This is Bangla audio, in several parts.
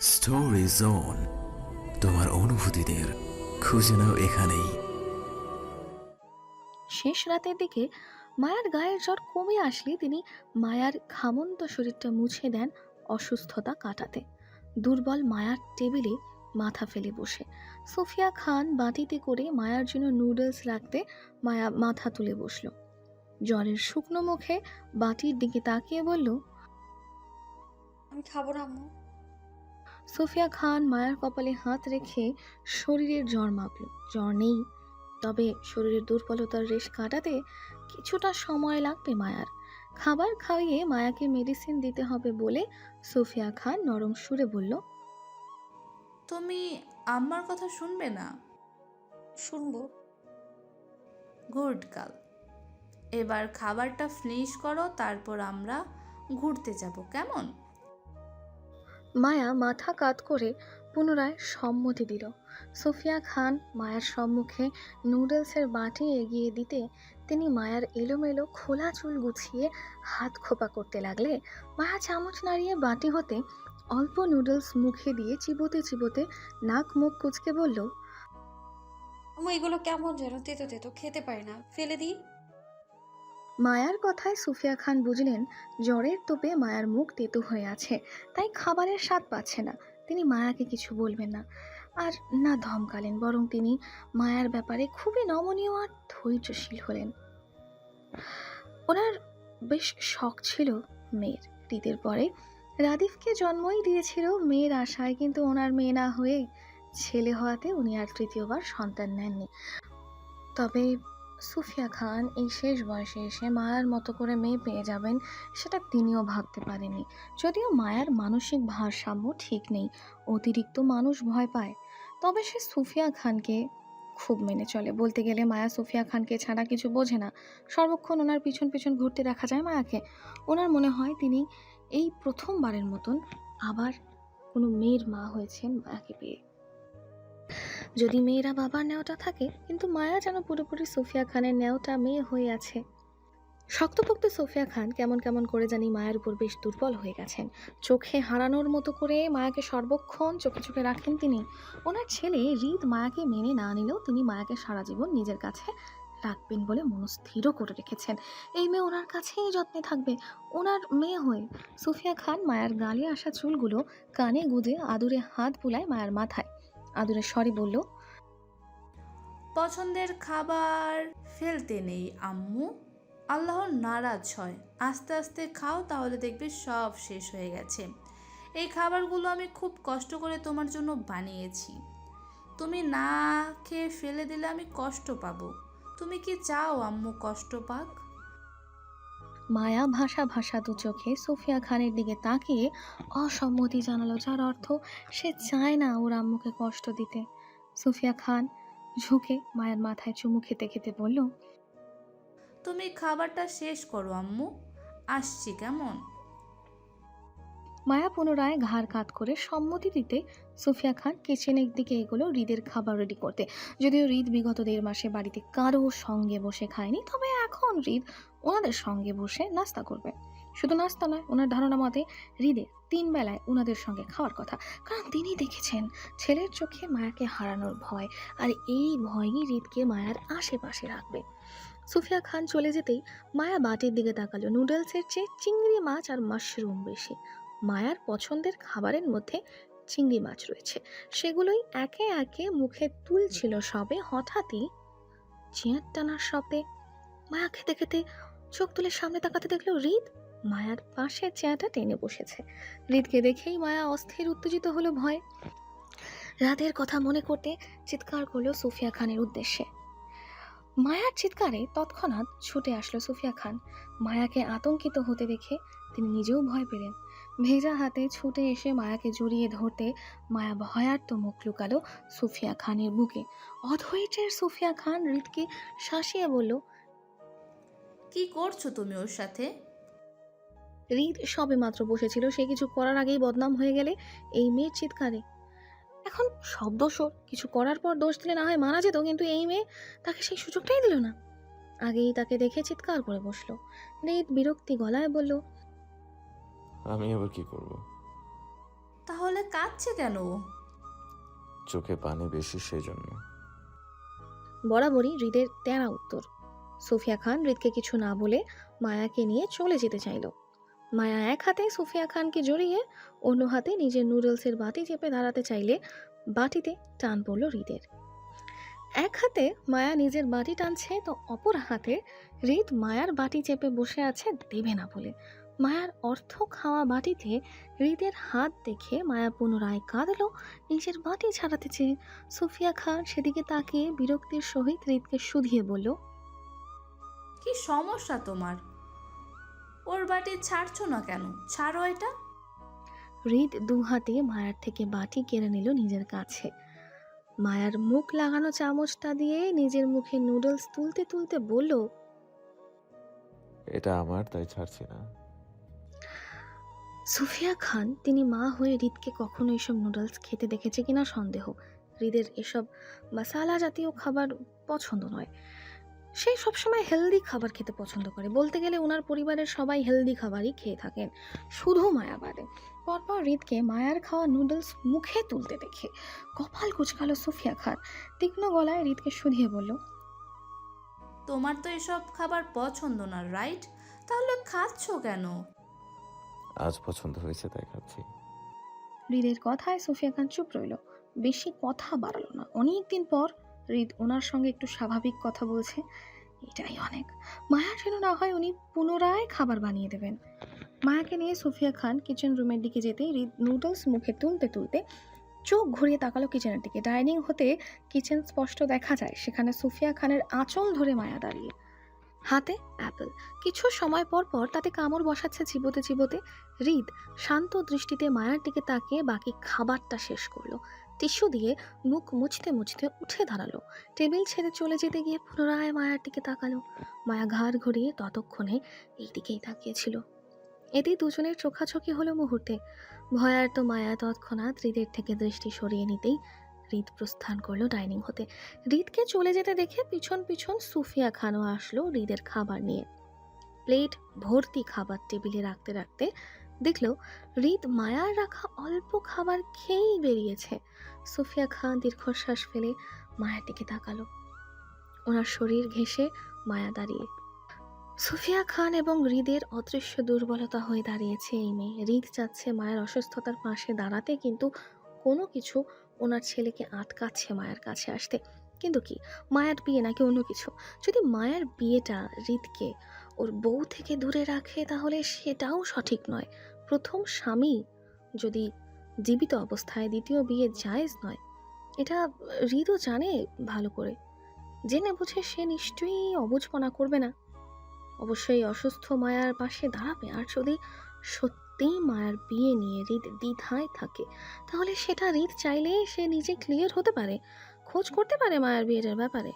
স্টোরি জোন তোমার অনুভূতিদের খুঁজে নাও এখানেই। শেষ রাতের দিকে মায়ার গায়ের জ্বর কমে আসলে তিনি মায়ার ঘামন্ত শরীরটা মুছে দেন অসুস্থতা কাটাতে। দুর্বল মায়ার টেবিলে মাথা ফেলে বসে। সোফিয়া খান বাটিতে করে মায়ার জন্য নুডলস রাখতে মায়া মাথা তুলে বসল। জ্বরের শুকনো মুখে বাটির দিকে তাকিয়ে বলল আমি খাব না আম্মু। সোফিয়া খান মায়ার কপালে হাত রেখে শরীরের জ্বর মাপল। জ্বর নেই তবে শরীরের দুর্বলতার রেশ কাটাতে কিছুটা সময় লাগবে মায়ার। খাবার খাইয়ে মায়াকে মেডিসিন দিতে হবে বলে সুফিয়া খান নরম সুরে বলল তুমি আমার কথা শুনবে না? শুনব। গুড কাল। এবার খাবারটা ফিনিশ করো তারপর আমরা ঘুরতে যাব কেমন? মায়া মাথা কাত করে পুনরায় সম্মতি দিল। সোফিয়া খান মায়ার সম্মুখে নুডলসের বাটি এগিয়ে দিতে তিনি মায়ার এলোমেলো খোলা চুল গুছিয়ে হাত খোপা করতে লাগলে মায়া চামচ নাড়িয়ে বাটি হতে অল্প নুডলস মুখে দিয়ে চিবোতে চিবোতে নাক মুখ কুচকে বলল আম্মু এগুলো কেমন যেন তেতো তেতো, খেতে পারি না। ফেলে দিই? মায়ার কথায় সুফিয়া খান বুঝলেন, জ্বরের তোপে মায়ার মুখ তেতো হয়ে আছে, তাই খাবারের স্বাদ পাচ্ছে না। তিনি মায়াকে কিছু বলবেন না। আর না ধমকালেন, বরং তিনি মায়ার ব্যাপারে খুবই নমনীয় আর ধৈর্যশীল হলেন। ওনার বেশ শখ ছিল মেয়ের। ঈদের পরে রাদিফকে জন্মই দিয়েছিল মেয়ের আশায়, কিন্তু ওনার মেয়ে না হয়ে ছেলে হওয়াতে উনি আর তৃতীয়বার সন্তান নেননি। তবে সুফিয়া খান এই শেষ বয়সে এসে মায়ার মতো করে মেয়ে পেয়ে যাবেন সেটা তিনিও ভাবতে পারেনি যদিও মায়ার মানসিক ভারসাম্য ঠিক নেই, অতিরিক্ত মানুষ ভয় পায়। তবে সে সুফিয়া খানকে খুব মেনে চলে। বলতে গেলে মায়া সুফিয়া খানকে ছাড়া কিছু বোঝে না। সর্বক্ষণ ওনার পিছন পিছন ঘুরতে দেখা যায় মায়াকে। ওনার মনে হয় তিনি এই প্রথমবারের মতন আবার কোনো মেয়ের মা হয়েছেন মায়াকে পেয়ে। যদি মেয়েরা বাবার নেওয়াটা থাকে, কিন্তু মায়া যেন পুরোপুরি সোফিয়া খানের নেওয়াটা মেয়ে হয়ে আছে। শক্তপোক্ত সোফিয়া খান কেমন কেমন করে জানি মায়ের উপর বেশ দুর্বল হয়ে গেছেন। চোখে হারানোর মতো করে মায়াকে সর্বক্ষণ চোখে চোখে রাখেন তিনি। ওনার ছেলে হৃদ মায়াকে মেনে না নিলেও তিনি মায়াকে সারা জীবন নিজের কাছে রাখবেন বলে মনস্থিরও করে রেখেছেন। এই মেয়ে ওনার কাছেই যত্নে থাকবে। ওনার মেয়ে হয়ে সুফিয়া খান মায়ার গালে আসা চুলগুলো কানে গুঁজে আদুরে হাত বুলায় মায়ের মাথায়। আদুরে স্বরে বলল, পছন্দের খাবার ফেলতে নেই, আম্মু। আল্লাহ নারাজ হয়। আস্তে আস্তে খাও, তাহলে দেখবে সব শেষ হয়ে গেছে। এই খাবারগুলো আমি খুব কষ্ট করে তোমার জন্য বানিয়েছি। তুমি না খেয়ে ফেলে দিলে আমি কষ্ট পাবো। তুমি কি চাও আম্মু কষ্ট পাক? মায়া ভাষা ভাষা দু চোখে সোফিয়া খানের দিকে তাকিয়ে অসম্মতি জানালো যার অর্থ সে চায় না ওর আম্মুকে কষ্ট দিতে। সুফিয়া খান ঝুঁকে মায়ের মাথায় চুমু খেতে খেতে বলল তুমি খাবারটা শেষ করো আম্মু আসছি কেমন? মায়া পুনরায় ঘাড় কাত করে সম্মতি দিতে সুফিয়া খান কিচেনের দিকে এগুলো হৃদের খাবার রেডি করতে। যদিও হৃদ বিগত দেড় মাসে বাড়িতে কারও সঙ্গে বসে খায়নি তবে এখন হৃদ ওনাদের সঙ্গে বসে নাস্তা করবে। শুধু নাস্তা নয়, ওনার ধারণা মতে হৃদের তিন বেলায় ওনাদের সঙ্গে খাওয়ার কথা। কারণ তিনি দেখেছেন ছেলের চোখে মায়াকে হারানোর ভয়, আর এই ভয়ই হৃদকে মায়ার আশেপাশে রাখবে। সুফিয়া খান চলে যেতেই মায়া বাটির দিকে তাকালো। নুডলসের চেয়ে চিংড়ি মাছ আর মাশরুম বেশি। মায়ার পছন্দের খাবারের মধ্যে চিংড়ি মাছ রয়েছে। সেগুলোই একে একে মুখে তুলছিল সবে। হঠাৎই চেয়ার টানার শব্দে মায়া খেতে খেতে চোখ তুলে সামনে তাকাতে দেখল হৃদ মায়ার পাশে চেয়ারটা টেনে বসেছে। হৃদকে দেখেই মায়া অস্থির উত্তেজিত হলো ভয়। রাতের কথা মনে করতে চিৎকার করল সুফিয়া খানের উদ্দেশ্যে। মায়ার চিৎকারে তৎক্ষণাৎ ছুটে আসলো সুফিয়া খান। মায়াকে আতঙ্কিত হতে দেখে তিনি নিজেও ভয় পেলেন। ভেজা হাতে ছুটে এসে মায়াকে জড়িয়ে ধরতে মায়া ভয়ার্ত মুখ লুকালো সুফিয়া খানের বুকে। অধৈর্যের সুফিয়া খান হৃদকে শাসিয়ে বলল কি করছ তুমি ওর সাথে? হৃদ সবে মাত্র বসেছিল সে কিছু করার আগেই বদনাম হয়ে গেলে এই মেয়ের চিৎকারে। এখন সব দোষ ওর। কিছু করার পর দোষ দিলে না হয় মানা যেত কিন্তু এই মেয়ে তাকে সেই সুযোগটাই দিল না। আগেই তাকে দেখে চিৎকার করে বসল। হৃদ বিরক্তি গলায় বলল আমি আবার কি করব? তাহলে কাঁদছে কেন ও? চোখে পানি বেশি সেজন্য। বরাবরই হৃদের তেরা উত্তর। সুফিয়া খান হৃদকে কিছু না বলে মায়াকে নিয়ে চলে যেতে চাইল। মায়া এক হাতে সুফিয়া খানকে জড়িয়ে অন্য হাতে নিজের নুডলসের বাটি চেপে দাঁড়াতে চাইলে বাটিতে টান পড়ল হৃদের। এক হাতে মায়া নিজের বাটি টানছে তো অপর হাতে হৃদ মায়ার বাটি চেপে বসে আছে দেবে না বলে। মায়ার অর্থ খাওয়া বাটিতে হৃদের হাত দেখে মায়া পুনরায় কাঁদল, নিজের বাটি ছাড়াতে চেয়ে। সুফিয়া খান সেদিকে তাকিয়ে বিরক্তির সহিত হৃদকে শুধিয়ে বলল কি সমস্যা তোমার? ওর বাটি ছাড়ছো না কেন? ছাড়ো এটা। হৃদ দু হাতে মায়ার থেকে বাটি কেড়ে নিল নিজের কাছে। মায়ার মুখ লাগানো চামচটা দিয়ে নিজের মুখে নুডলস তুলতে তুলতে বলল এটা আমার তাই ছাড়ছি না। সুফিয়া খান তিনি মা হয়ে হৃদকে কখনো এসব নুডলস খেতে দেখেছে কিনা সন্দেহ। হৃদের এসব মশালা জাতীয় খাবার পছন্দ নয়। সে সবসময় হেলদি খাবার খেতে পছন্দ করে। বলতে গেলে ওনার পরিবারের সবাই হেলদি খাবারই খেয়ে থাকেন। শুধু মায়া বাদে। পরপর হৃদকে মায়ার খাওয়া নুডলস মুখে তুলতে দেখে কপাল কুচকালো সুফিয়া খান। তীক্ষ্ণ গলায় হৃদকে শুধিয়ে বলল তোমার তো এসব খাবার পছন্দ না রাইট তাহলে খাচ্ছো কেন? আজ পছন্দ হয়েছে তাই খাচ্ছি। হৃদের কথায় সুফিয়া খান চুপ রইল। বেশি কথা বাড়ালো না। অনেকদিন পর হৃদ ওনার সঙ্গে একটু স্বাভাবিক কথা বলছে, এটাই অনেক। মায়া যেন না হয় উনি পুনরায় খাবার বানিয়ে দেবেন। মায়াকে নিয়ে সুফিয়া খান কিচেন রুমের দিকে যেতেই হৃদ নুডলস মুখে তুলতে তুলতে চোখ ঘুরিয়ে তাকালো কিচেনের দিকে। ডাইনিং হতে কিচেন স্পষ্ট দেখা যায়, সেখানে সুফিয়া খানের আঁচল ধরে মায়া দাঁড়িয়ে। হাতে অ্যাপেল কিছু সময় পর পর তাতে কামড় বসাচ্ছে চিবোতে চিবোতে। হৃদ শান্ত দৃষ্টিতে মায়ার দিকে তাকিয়ে বাকি খাবারটা শেষ করল। টিস্যু দিয়ে মুখ মুছতে মুছতে উঠে দাঁড়াল। টেবিল ছেড়ে চলে যেতে গিয়ে পুনরায় মায়ার দিকে তাকালো। মায়া ঘাড় ঘুরিয়ে ততক্ষণে এই দিকেই তাকিয়েছিল। এতেই দুজনের চোখাচোখি হলো মুহূর্তে। ভয়ার্ত মায়া তৎক্ষণাৎ হৃদের থেকে দৃষ্টি সরিয়ে নিতেই হৃদ প্রস্থান করল ডাইনিং হতে। হৃদকে চলে যেতে দেখে পিছন পিছন সুফিয়া খানও আসলো হৃদের খাবার নিয়ে। প্লেট ভর্তি খাবার টেবিলে রাখতে রাখতে দেখল হৃদ মায়ার রাখা অল্প খাবার খেয়েই বেরিয়েছে। সুফিয়া খান দীর্ঘশ্বাস ফেলে মায়ের দিকে তাকালো। ওনার শরীর ঘেঁষে মায়া দাঁড়িয়ে। সুফিয়া খান এবং হৃদের অদৃশ্য দুর্বলতা হয়ে দাঁড়িয়েছে এই মেয়ে। হৃদ চাচ্ছে মায়ের অসুস্থতার পাশে দাঁড়াতে, কিন্তু কোনো কিছু ওনার ছেলেকে আটকাচ্ছে মায়ের কাছে আসতে। কিন্তু কি? মায়ের বিয়ে নাকি অন্য কিছু? যদি মায়ের বিয়েটা হৃদকে ওর বউ থেকে দূরে রাখে তাহলে সেটাও সঠিক নয়। প্রথম স্বামী যদি জীবিত অবস্থায় দ্বিতীয় বিয়ে জায়েজ নয়, এটা হৃদও জানে ভালো করে। জেনে বুঝে সে নিশ্চয়ই অবুঝপনা করবে না। অবশ্যই অসুস্থ মায়ার পাশে দাঁড়াবে, আর যদি সত্যিই মায়ার বিয়ে নিয়ে হৃদ দ্বিধায় থাকে, তাহলে সেটা হৃদ চাইলে সে নিজে ক্লিয়ার হতে পারে, খোঁজ করতে পারে মায়ার বিয়ের ব্যাপারে।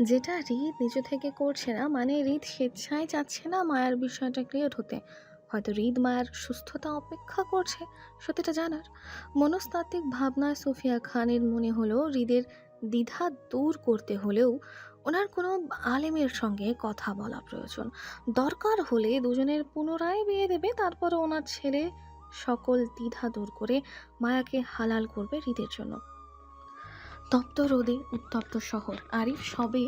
যেটা হৃদ নিজ থেকে করছে না মানে হৃদ স্বেচ্ছায় চাচ্ছে না মায়ার বিষয়টা ক্রিয়েট হতে। হয়তো হৃদ মায়ের সুস্থতা অপেক্ষা করছে, সত্যিটা জানার। মনস্তাত্ত্বিক ভাবনায় সুফিয়া খানের মনে হলো হৃদের দ্বিধা দূর করতে হলেও ওনার কোনো আলেমের সঙ্গে কথা বলা প্রয়োজন। দরকার হলে দুজনের পুনরায় বিয়ে দেবে তারপরে ওনার ছেলে সকল দ্বিধা দূর করে মায়াকে হালাল করবে হৃদের জন্য। তপ্ত রোদে উত্তপ্ত শহর। আরিফ সবে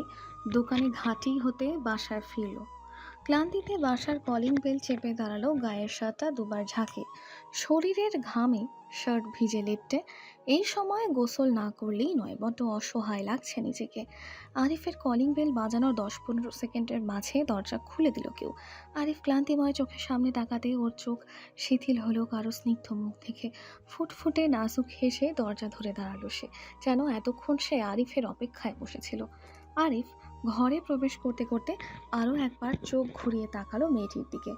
দোকানে ঘাঁটি হতে বাসায় ফিরল। ক্লান্তিতে বাসার কলিং বেল চেপে দাঁড়াল গায়ের শার্টটা দুবার ঝাঁকে। শরীরের ঘামে শার্ট ভিজে লেপটে, এই সময় গোসল না করলেই নয়, বড্ড অসহায় লাগছে নিজেকে। আরিফের কলিং বেল বাজানোর দশ পনেরো সেকেন্ডের মাঝে দরজা খুলে দিল কেউ। আরিফ ক্লান্তিময় চোখের সামনে তাকাতে ওর চোখ শিথিল হলো কারও স্নিগ্ধ মুখ দেখে। ফুটফুটে নাজুক হেসে দরজা ধরে দাঁড়াল সে, যেন এতক্ষণ সে আরিফের অপেক্ষায় বসেছিল। আরিফ ঘরে প্রবেশ করতে করতে আরও একবার চোখ ঘুরিয়ে তাকালো মেয়েটির দিকে।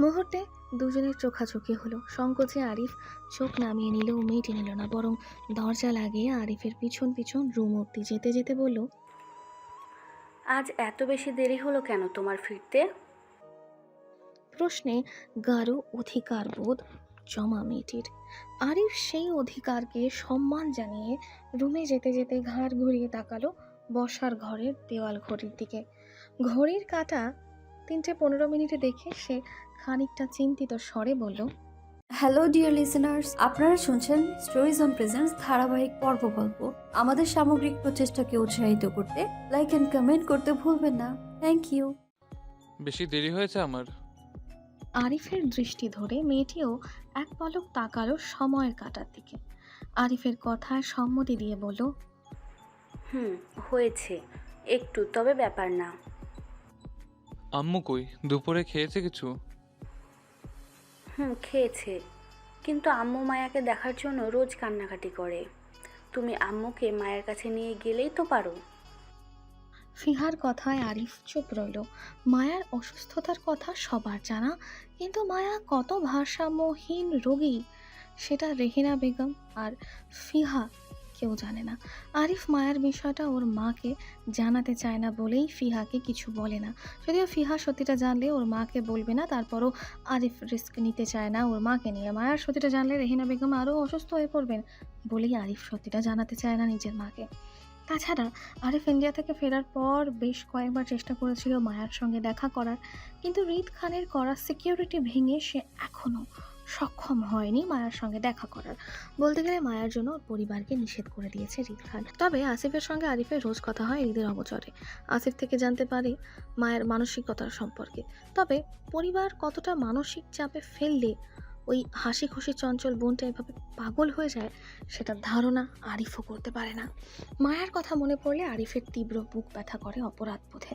মুহূর্তে দুজনের চোখাচোখি হলো। সংকোচে আরিফ চোখ নামিয়ে নিলেও মেয়েটি নিল না বরং দরজা লাগিয়ে আরিফের পিছন পিছন রুম অব্দি যেতে যেতে বলল আজ এত বেশি দেরি হলো কেন তোমার ফিরতে? প্রশ্নে গাঢ় অধিকার বোধ জমা মেয়েটির। আরিফ সেই অধিকারকে সম্মান জানিয়ে রুমে যেতে যেতে ঘাড় ঘুরিয়ে তাকালো বসার ঘরের দেওয়াল ঘড়ির দিকে। ঘড়ির কাঁটা তিনটে পনেরো মিনিটে দেখে সে খানিকটা চিন্তিত স্বরে বলল হ্যালো ডিয়ার লিসেনার্স আপনারা শুনছেন স্টোরিজ অন প্রেজেন্স ধারাবাহিক পর্ব গল্প। আমাদের সামগ্রিক প্রচেষ্টাকে উৎসাহিত করতে লাইক অ্যান্ড কমেন্ট করতে ভুলবেন না। থ্যাংক ইউ বেশি দেরি হয়েছে আমার। আরিফের দৃষ্টি ধরে মেয়েটিও এক পলক তাকালো সময়ের কাটার দিকে। আরিফের কথায় সম্মতি দিয়ে বলল হুম হয়েছে। একটু তবে ব্যাপার না। আম্মু কই? দুপুরে খেয়েছে কিছু? হুম খেয়েছে। কিন্তু আম্মু মায়াকে দেখার জন্য রোজ কান্নাকাটি করে। তুমি আম্মুকে মায়ের কাছে নিয়ে গেলেই তো পারো। ফিহার কথায় আরিফ চুপ রইল। মায়ার অসুস্থতার কথা সবার জানা কিন্তু মায়া কত ভারসাম্যহীন রোগী সেটা রেহিনা বেগম আর ফিহা কেউ জানে না। আরিফ মায়ার বিষয়টা ওর মাকে জানাতে চায় না বলেই ফিহাকে কিছু বলে না। যদিও ফিহা সত্যিটা জানলে ওর মাকে বলবে না, তারপরও আরিফ রিস্ক নিতে চায় না ওর মাকে নিয়ে। মায়ার সত্যিটা জানলে রেহিনা বেগম আরও অসুস্থ হয়ে পড়বেন বলেই আরিফ সত্যিটা জানাতে চায় না নিজের মাকে। তাছাড়া আরিফ ইন্ডিয়া থেকে ফেরার পর বেশ কয়েকবার চেষ্টা করেছিল মায়ার সঙ্গে দেখা করার, কিন্তু রিদ খানের করা সিকিউরিটি ভেঙে সে এখনও সক্ষম হয়নি মায়ার সঙ্গে দেখা করার। বলতে গেলে মায়ার জন্য পরিবারকে নিষেধ করে দিয়েছে রিদ খান। তবে আসিফের সঙ্গে আরিফের রোজ কথা হয় ঈদের অবচরে। আসিফ থেকে জানতে পারি মায়ের মানসিকতার সম্পর্কে। তবে পরিবার কতটা মানসিক চাপে ফেললে ওই হাসি খুশি চঞ্চল বোনটা এভাবে পাগল হয়ে যায় সেটার ধারণা আরিফও করতে পারে না। মায়ার কথা মনে পড়লে আরিফের তীব্র বুক ব্যথা করে অপরাধ বোধে।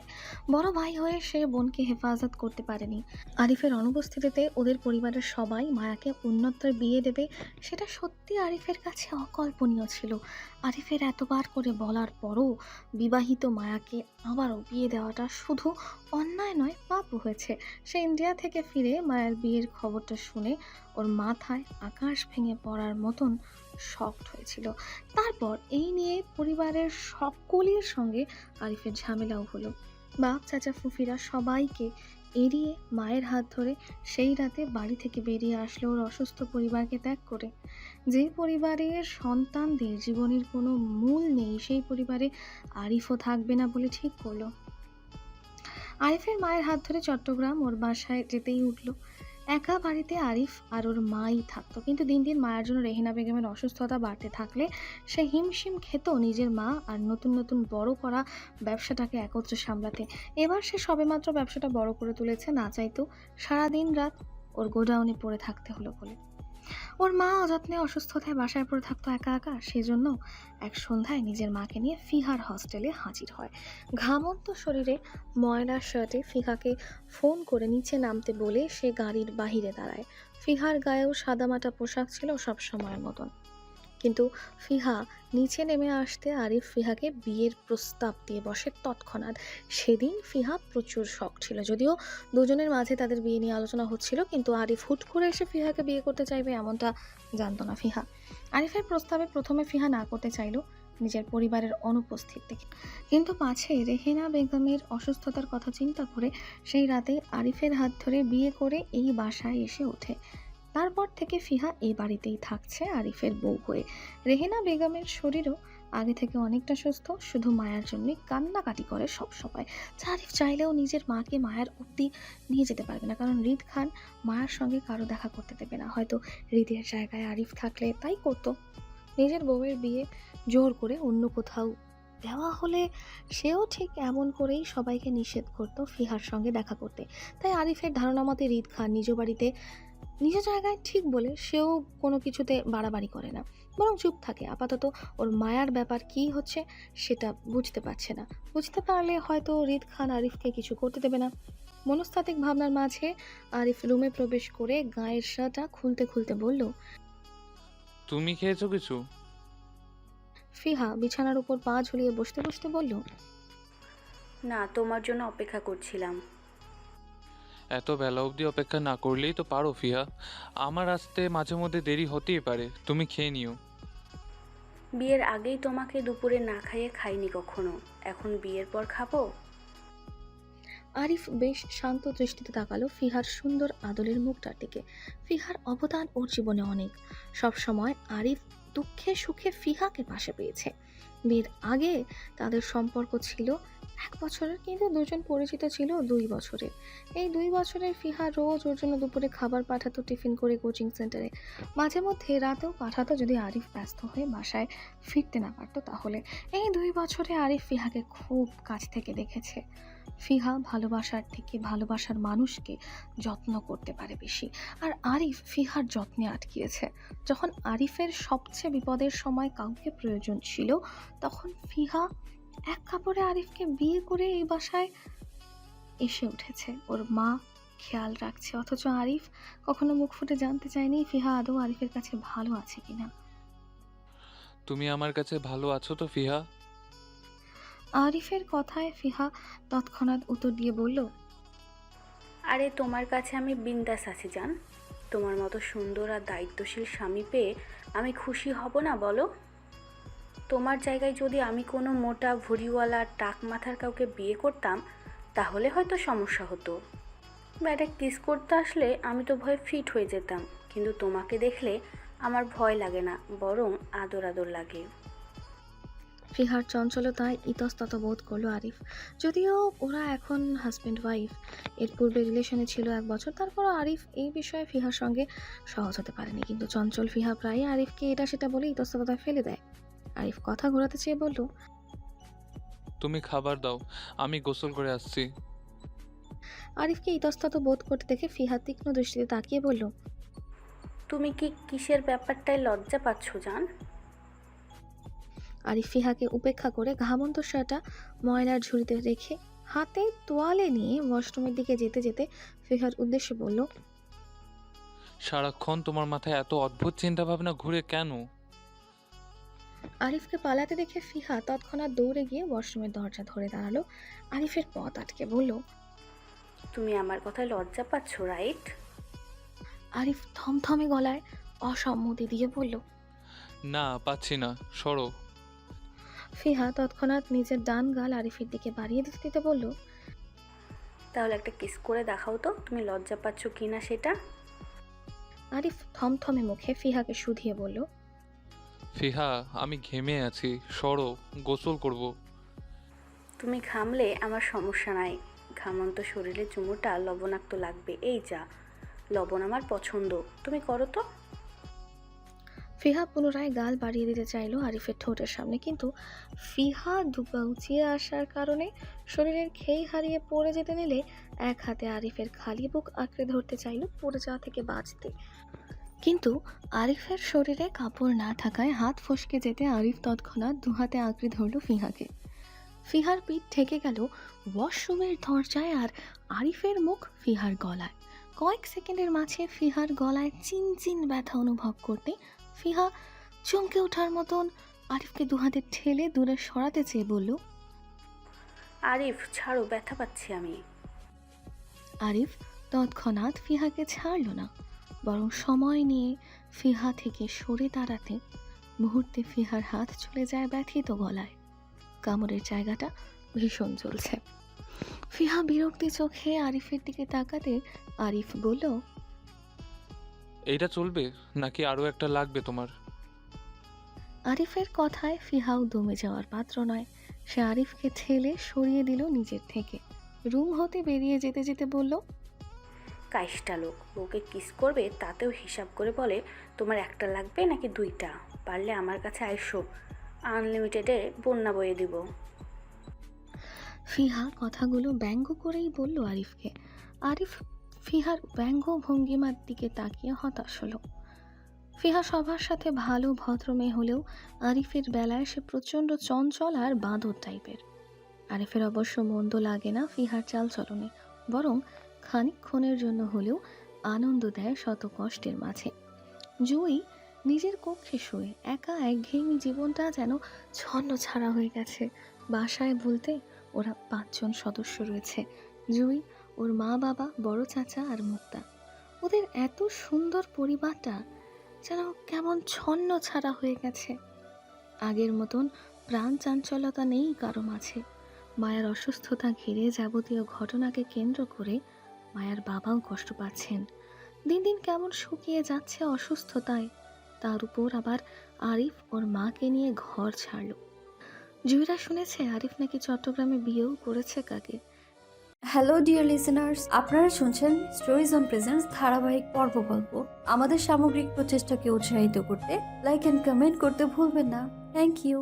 বড় ভাই হয়ে সে বোনকে হেফাজত করতে পারেনি। আরিফের অনুপস্থিতিতে ওদের পরিবারের সবাই মায়াকে উন্নতর বিয়ে দেবে, সেটা সত্যি আরিফের কাছে অকল্পনীয় ছিল। আরিফের এতবার করে বলার পরও বিবাহিত মায়াকে আবারও বিয়ে দেওয়াটা শুধু অন্যায় নয় পাপ হয়েছে। সে ইন্ডিয়া থেকে ফিরে মায়ের বিয়ের খবরটা শুনে ওর মাথায় আকাশ ভেঙে পড়ার মতন শকড হয়েছিল। তারপর এই নিয়ে পরিবারের সকলের সঙ্গে আরিফের ঝামেলাও হলো। বাপ, চাচা, ফুফিরা সবাইকে এড়িয়ে মায়ের হাত ধরে সেই রাতে বাড়ি থেকে বেরিয়ে আসলো ওর অসুস্থ পরিবারকে ত্যাগ করে। যে পরিবারের সন্তানদের জীবনের কোনো মূল নেই, সেই পরিবারে আরিফও থাকবে না বলে ঠিক করল। আরিফের মায়ের হাত ধরে চট্টগ্রাম ওর বাসায় যেতেই উঠল। একা বাড়িতে আরিফ আর ওর মাই থাকতো। কিন্তু দিন দিন মায়ের জন্য রেহিনা বেগমের অসুস্থতা বাড়তে থাকলে সে হিমশিম খেত নিজের মা আর নতুন নতুন বড় করা ব্যবসাটাকে একত্রে সামলাতে। এবার সে সবেমাত্র ব্যবসাটা বড় করে তুলেছে, না চাইতো সারাদিন রাত ওর গোডাউনে পড়ে থাকতে হলো বলে। ওর মা অযত্নে অসুস্থতায় বাসায় পড়ে থাকতো একা একা, সেজন্য এক সন্ধ্যায় নিজের মাকে নিয়ে ফিহার হস্টেলে হাজির হয়। ঘামন্ত শরীরে ময়লার শার্টে ফিহাকে ফোন করে নিচে নামতে বলে সে গাড়ির বাহিরে দাঁড়ায়। ফিহার গায়েও সাদামাটা পোশাক ছিল সব সময়ের মতন। কিন্তু ফিহা নিচে নেমে আসতে আরিফ ফিহাকে বিয়ের প্রস্তাব দিয়ে বসে তৎক্ষণাৎ। সেদিন ফিহা প্রচুর শখ ছিল, যদিও দুজনের মাঝে তাদের বিয়ে নিয়ে আলোচনা হচ্ছিল, কিন্তু আরিফ হুট করে এসে ফিহাকে বিয়ে করতে চাইবে এমনটা জানতো না ফিহা। আরিফের প্রস্তাবে প্রথমে ফিহা না করতে চাইল নিজের পরিবারের অনুপস্থিত থেকে। কিন্তু পাছে রেহেনা বেগমের অসুস্থতার কথা চিন্তা করে সেই রাতে আরিফের হাত ধরে বিয়ে করে এই বাসায় এসে ওঠে। তারপর থেকে ফিহা এ বাড়িতেই থাকছে আরিফের বউ হয়ে। রেহেনা বেগমের শরীরও আগে থেকে অনেকটা সুস্থ, শুধু মায়ার জন্যই কান্নাকাটি করে সব সময়। যা আরিফ চাইলেও নিজের মাকে মায়ার অব্দি নিয়ে যেতে পারবে না, কারণ রিদ খান মায়ের সঙ্গে কারও দেখা করতে দেবে না। হয়তো হৃদের জায়গায় আরিফ থাকলে তাই করতো। নিজের বউয়ের বিয়ে জোর করে অন্য কোথাও দেওয়া হলে সেও ঠিক এমন করেই সবাইকে নিষেধ করত ফিহার সঙ্গে দেখা করতে। তাই আরিফের ধারণা মতে রিদ খান নিজ বাড়িতে নিজ জায়গায় ঠিক বলে সেও কোনো কিছুতে বাড়াবাড়ি করে না। বরং চুপ থাকে। আপাতত ওর মায়ার ব্যাপার কি হচ্ছে সেটা বুঝতে পারছে না। বুঝতে পারলে হয়তো রিদ খান আরিফকে কিছু করতে দেবে না। মনস্তাত্ত্বিক ভাবনার মাঝে আরিফ রুমে প্রবেশ করে গায়ের শাটা খুলতে খুলতে বলল তুমি খেয়েছো কিছু? ফিহা বিছানার উপর পা ঝুলিয়ে বসতে বসতে বলল না তোমার জন্য অপেক্ষা করছিলাম। এত বেলা অবধি অপেক্ষা না করলেই তো পারো ফিহা আমার আসতে মাঝে মধ্যে দেরি হতেই পারে তুমি খেয়ে নিও। বিয়ের আগেই তোমাকে দুপুরে না খাইয়ে খাইনি কখনো এখন বিয়ের পর খাব? আরিফ বেশ শান্ত দৃষ্টিতে তাকালো ফিহার সুন্দর আদলের মুখটার দিকে। ফিহার অবদান ওর জীবনে অনেক। সব সময় আরিফ দুঃখে সুখে ফিহাকে পাশে পেয়েছে। বিয়ের আগে তাদের সম্পর্ক ছিল এক বছরের কিন্তু দুজন পরিচিত ছিল দুই বছরের এই দুই বছরের ফিহা রোজ ওর জন্য দুপুরে খাবার পাঠাতো, টিফিন করে কোচিং সেন্টারে। মাঝে মধ্যে রাতেও পাঠাতো যদি আরিফ ব্যস্ত হয়ে বাসায় ফিরতে না পারতো তাহলে। এই দুই বছরে আরিফ ফিহাকে খুব কাছ থেকে দেখেছে। ফিহা ভালোবাসার থেকে ভালোবাসার মানুষকে যত্ন করতে পারে বেশি। আর আরিফ ফিহার যত্নে আটকিয়েছে। যখন আরিফের সবচেয়ে বিপদের সময় কাউকে প্রয়োজন ছিল, তখন ফিহা এক কাপড়ে আরিফকে বিয়ে করে এই বাসায় এসে উঠেছে। ওর মা খেয়াল রাখছে অথচ আরিফ কখনো মুখ ফুটে জানতে চায়নি ফিহা আদৌ আরিফের কাছে ভালো আছে কিনা। তুমি আমার কাছে ভালো আছো তো ফিহা? আরিফের কথায় ফিহা তৎক্ষণাৎ উত্তর দিয়ে বলল আরে তোমার কাছে আমি বিন্দাস আছি জান। তোমার মতো সুন্দর আর দায়িত্বশীল স্বামী পেয়ে আমি খুশি হব না বলো। তোমার জায়গায় যদি আমি কোনো মোটা ভুড়িওয়ালা টাক মাথার কাউকে বিয়ে করতাম, তাহলে হয়তো সমস্যা হতো। ব্যাটা কিস করতে আসলে আমি তো ভয়ে ফিট হয়ে যেতাম, কিন্তু তোমাকে দেখলে আমার ভয় লাগে না, বরং আদর আদর লাগে। ফিহার চঞ্চলতায় ইতস্তত বোধ করল আরিফ। যদিও ওরা এখন হাজব্যান্ড ওয়াইফ এর পূর্বে রিলেশনে ছিল এক বছর, তারপরও আরিফ এই বিষয়ে ফিহার সঙ্গে সহজ হতে পারেনি। কিন্তু চঞ্চল, ফিহা প্রায়ই আরিফকে এটা সেটা বলে ইতস্ততা ফেলে দেয়। আরিফ কথা ঘোরাতে চেয়ে বলল তুমি খাবার দাও আমি গোসল করে আসছি। আরিফকে ইতস্তত বোধ করতে দেখে ফিহা তীক্ষ্ণ দৃষ্টিতে তাকিয়ে বলল তুমি কি কিসের ব্যাপারটায় লজ্জা পাচ্ছ জান? আরিফ ফিহাকে উপেক্ষা করে ঘামন্ত শাটা ময়লার ঝুড়িতে রেখে হাতে তোয়ালে নিয়ে ওয়াশরুমের দিকে যেতে যেতে ফিহার উদ্দেশ্যে বলল সারাক্ষণ তোমার মাথায় এত অদ্ভুত চিন্তা ভাবনা ঘুরে কেন? আরিফকে পালাতে দেখে ফিহা তৎক্ষণাৎ দৌড়ে গিয়ে ওয়াশরুমের দরজা ধরে দাঁড়াল। আরিফের পথ আটকে বলল তুমি আমার কথায় লজ্জা পাচ্ছ রাইট? আরিফ থমথমে গলায় অসম্মতি দিয়ে বলল না পাচ্ছি না সরো। ফিহা তৎক্ষণাৎ নিজের ডান গাল আরিফের দিকে বাড়িয়ে দিতে দিতে বলল তাহলে একটা কিস করে দেখাও তো তুমি লজ্জা পাচ্ছ কি না সেটা? আরিফ থমথমে মুখে ফিহাকে শুধিয়ে বলল ফিহা আমি ঘেমে আছি। সরো গোসল করব। তুমি ঘামলে আমার সমস্যা নাই। ঘামন্ত শরীরে চুমুটা লবণাক্ত লাগবে। এই যা লবণ আমার পছন্দ। তুমি করো তো। ফিহা পুনরায় গাল বাড়িয়ে দিতে চাইলো আরিফের ঠোঁটের সামনে কিন্তু ফিহা দুপা উঁচিয়ে আসার কারণে শরীরের খেই হারিয়ে পড়ে যেতে নিলে এক হাতে আরিফের খালি বুক আঁকড়ে ধরতে চাইলো পড়ে যাওয়া থেকে বাঁচতে। কিন্তু আরিফের শরীরে কাপড় না থাকায় হাত ফসকে যেতে আরিফ তৎক্ষণাৎ দুহাতে আঁকড়ে ধরল ফিহাকে। ফিহার পিঠ থেকে গেল ওয়াশরুমের দরজায় আর আরিফের মুখ ফিহার গলায়। কয়েক সেকেন্ডের মাঝে ফিহার গলায় চিন চিন ব্যথা অনুভব করতে ফিহা চমকে ওঠার মতন আরিফকে দুহাতে ঠেলে দূরে সরাতে চেয়ে বলল আরিফ ছাড়ো ব্যথা পাচ্ছি আমি। আরিফ তৎক্ষণাৎ ফিহাকে ছাড়ল না। বরং সময় নিয়ে ফিহা থেকে সরে দাঁড়াতে মুহূর্তে ফিহার হাত চলে যায় ব্যথিত গলায়। কামড়ের জায়গাটা ভীষণ চলছে ফিহা বিরক্তি চোখে আরিফের দিকে তাকাতে আরিফ বলল এইটা চলবে নাকি আরও একটা লাগবে তোমার? আরিফের কথায় ফিহাও দমে যাওয়ার পাত্র নয়। সে আরিফকে ঠেলে সরিয়ে দিল নিজের থেকে। রুম হতে বেরিয়ে যেতে যেতে বলল কাইশটা লোক। বউকে কিস করবে, তাতেও হিসাব করে বলে, তোমার একটা লাগবে নাকি দুইটা? পারলে আমার কাছে আইসো। আনলিমিটেডে বন্যা বয়ে দিব। ফিহা কথাগুলো ব্যঙ্গ করেই বলল আরিফকে। আরিফ ফিহার ব্যঙ্গ ভঙ্গিমার দিকে তাকিয়ে হতাশ হলো। ফিহা সবার সাথে ভালো ভদ্র মেয়ে হলেও আরিফের বেলায় সে প্রচণ্ড চঞ্চল আর বাঁধর টাইপের আরিফের অবশ্য মন্দ লাগে না ফিহার চালচলনে, বরং খানিকক্ষণের জন্য হলেও আনন্দ দেয় শত কষ্টের মাঝে। জুই নিজের কক্ষে শুয়ে একা একঘেয়েমি জীবনটা যেন ছন্ন ছাড়া হয়ে গেছে। বাসায় বলতে ওরা পাঁচজন সদস্য রয়েছে। জুই, ওর মা বাবা, বড় চাচা আর মুক্তা। ওদের এত সুন্দর পরিবারটা যেন কেমন ছন্ন ছাড়া হয়ে গেছে। আগের মতন প্রাণ চাঞ্চলতা নেই কারও মাঝে। মায়ের অসুস্থতা ঘিরে যাবতীয় ঘটনাকে কেন্দ্র করে মায়ের বাবাও কষ্ট পাচ্ছেন। দিন দিন কেমন শুকিয়ে যাচ্ছে অসুস্থতায়। তার উপর আবার আরিফ ওর মাকে নিয়ে ঘর ছাড়ল। জুইরা শুনেছে আরিফ নাকি চট্টগ্রামে বিয়েও করেছে কাকে। হ্যালো ডিয়ার লিসেনার্স আপনারা শুনছেন স্টোরিজ অন প্রেজেন্স ধারাবাহিক পর্ব গল্প। আমাদের সামগ্রিক প্রচেষ্টাকে উৎসাহিত করতে লাইক অ্যান্ড কমেন্ট করতে ভুলবেন না। Thank you